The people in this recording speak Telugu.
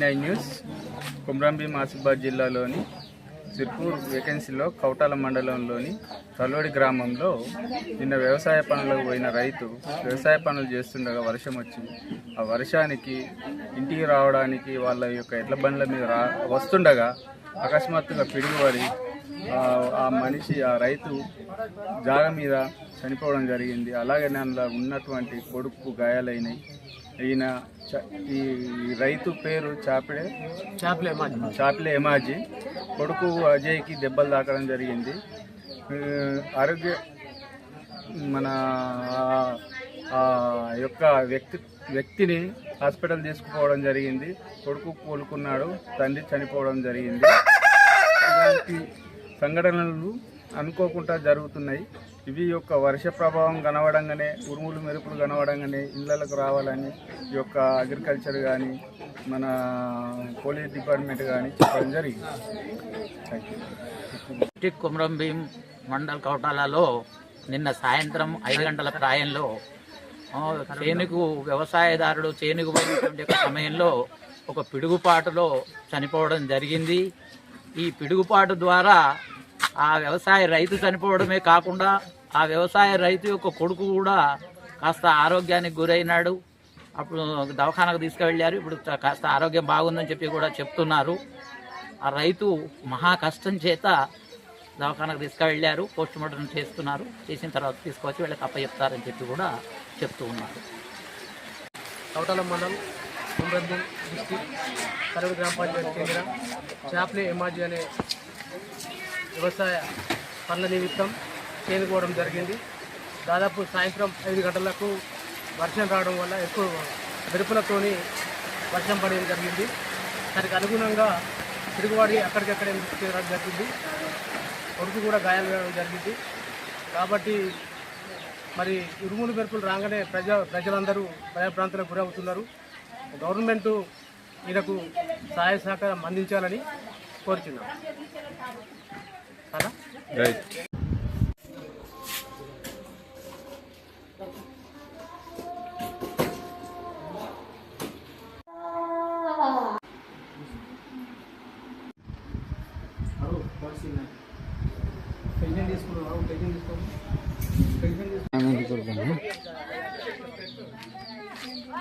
నైన్ న్యూస్ కుమ్రంభీం ఆసిఫాబాద్ జిల్లాలోని సిర్పూర్ వేకెన్సీలో కౌటాల మండలంలోని కల్లోడి గ్రామంలో నిన్న వ్యవసాయ పనులకు పోయిన రైతు వ్యవసాయ పనులు చేస్తుండగా వర్షం వచ్చింది ఆ వర్షానికి ఇంటికి రావడానికి వాళ్ళ యొక్క ఎడ్ల బండ్ల మీద రా వస్తుండగా అకస్మాత్తుగా పిడుగుబడి ఆ- ఆ మనిషి ఆ రైతు జాగ మీద చనిపోవడం జరిగింది. అలాగే అందులో ఉన్నటువంటి కొడుకు గాయాలైనవి. ఈయన ఈ రైతు పేరు చాపిడే? చేపలే చాపిలే ఎమాజీ కొడుకు అజయ్కి దెబ్బలు తాకడం జరిగింది. ఆరోగ్య మన ఆ- ఆ యొక్క వ్యక్తి వ్యక్తిని హాస్పిటల్ తీసుకుపోవడం జరిగింది. కొడుకు కోలుకున్నాడు. తండ్రి చనిపోవడం జరిగింది. ఇలాంటి సంఘటనలు అనుకోకుండా జరుగుతున్నాయి. ఇవి యొక్క వర్ష ప్రభావం కనవడంగానే ఉరుములు మెరుపులు కనవడంగానే ఇళ్ళకు రావాలని ఈ యొక్క అగ్రికల్చర్ కానీ మన పోలీస్ డిపార్ట్మెంట్ కానీ చెప్పడం జరిగింది. థ్యాంక్ కుమరం భీం మండల్ కౌటాలలో నిన్న సాయంత్రం ఐదు గంటల ప్రాయంలో ఆ, చేనుకు వ్యవసాయదారుడు చేనుకు పోయినటువంటి సమయంలో ఒక పిడుగుపాటులో చనిపోవడం జరిగింది. ఈ పిడుగుపాటు ద్వారా ఆ వ్యవసాయ రైతు చనిపోవడమే కాకుండా ఆ వ్యవసాయ రైతు యొక్క కొడుకు కూడా కాస్త ఆరోగ్యానికి గురైనాడు. అప్పుడు దవాఖానకు తీసుకువెళ్ళారు. ఇప్పుడు కాస్త ఆరోగ్యం బాగుందని చెప్పి కూడా చెప్తున్నారు. ఆ రైతు మహా కష్టం చేత దవాఖానకు తీసుకువెళ్ళారు. పోస్ట్ మార్టం చేస్తున్నారు. చేసిన తర్వాత తీసుకొచ్చి వీళ్ళకి అప్పచెప్తారని చెప్పి కూడా చెప్తూ ఉన్నారు. కవటాల మండలం కుమ్రద్దం డిస్టిక్ కరవడి గ్రామ పంచాయతీ కేంద్రం చాప్లే ఎమాజీ అనే వ్యవసాయ పనుల నిమిత్తం చేనుకోవడం జరిగింది. దాదాపు సాయంత్రం ఐదు గంటలకు వర్షం రావడం వల్ల ఎక్కువ మెరుపులతోని వర్షం పడడం జరిగింది. దానికి అనుగుణంగా తిరుగుబాడి అక్కడికక్కడే మృతి జరిగింది. కొడుకు కూడా గాయాలు కావడం జరిగింది. కాబట్టి మరి ఉరుములు మెరుపులు రాగానే ప్రజ ప్రజలందరూ భయభ్రాంతులకు గురవుతున్నారు. గవర్నమెంట్ ఈయనకు సహాయ సహకారం అందించాలని కోరుచున్నాం. అలా రైట్ పెన్షన్ తీసుకున్నావు పెన్షన్ తీసుకోండి పెన్షన్